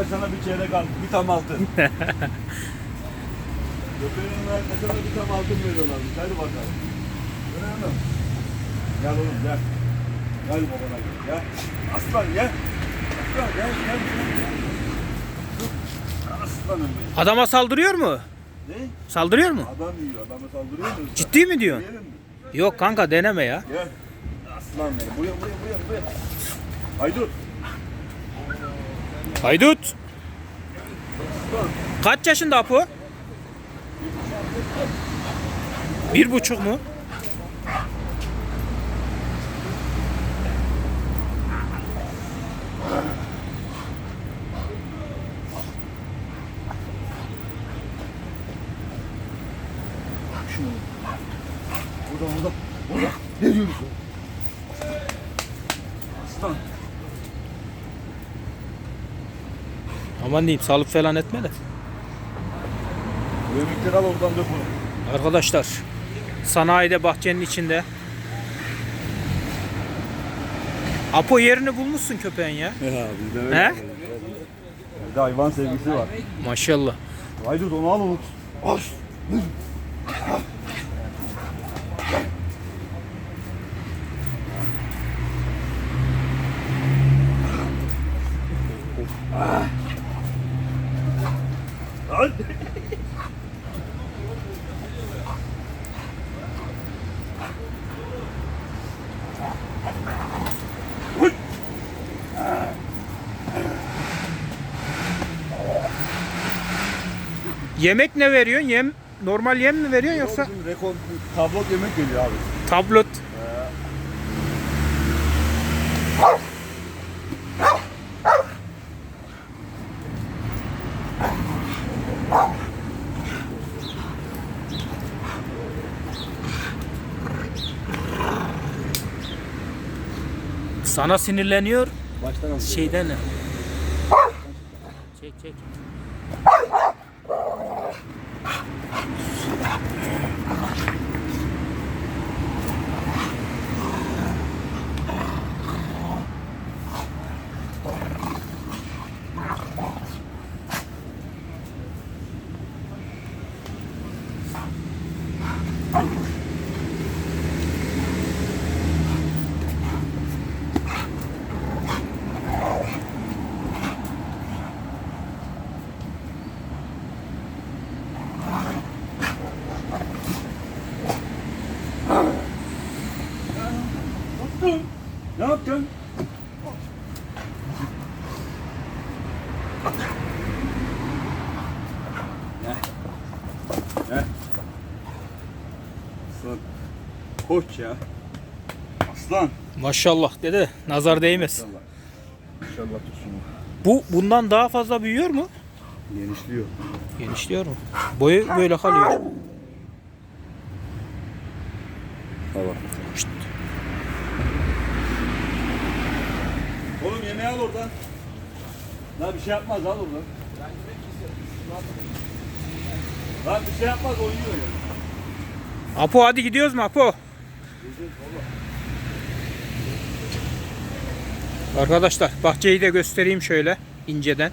arkadaşına bir çeyrek altın, bir tam altın. Köpeğin arkadaşına bir tam altın veriyorlarmış. Hadi bakalım. Öyle mi? Gel oğlum gel. Gel babana gel. Gel. Aslan gel. Aslan gel gel gel. Aslanım benim. Adama saldırıyor mu? Ne? Saldırıyor mu? Adam yiyor. Adamı saldırıyor mu? Ciddi mi diyorsun? Mi? Yok kanka deneme ya. Gel. Aslan benim. Buraya buraya buraya buraya. Haydut. Haydut. Kaç yaşında Apo? Bir buçuk mu? Şunu. Burada burada. Burada. Ne diyorsun? Aslan. Aman diyeyim salıp falan etme de. Yemekleri al oradan dök onu. Arkadaşlar sanayide bahçenin içinde. Apo yerini bulmuşsun köpeğin ya. Ya bizde He? Bir de hayvan sevgisi var. Maşallah. Haydut onu al unut. Aç. Al. Yemek ne veriyorsun? Yem normal yem mi veriyorsun yoksa Bizim rekor tablot yemek geliyor abi. tablot? Sana sinirleniyor Baştan al. şeyden ne? Çek çek. Ne yapacaksın? Ne? Ne? Aslan. Koç ya. Aslan. Maşallah dede nazar değmez. İnşallah. İnşallah tutsun. Bu bundan daha fazla büyüyor mu? Genişliyor. Genişliyor mu? Boyu böyle kalıyor. Allah. Şşt. Oğlum yemeği al oradan. Lan bir şey yapmaz al oradan. Lan bir şey yapmaz oynuyor ya. Apo hadi gidiyoruz mu Apo? Arkadaşlar bahçeyi de göstereyim şöyle inceden.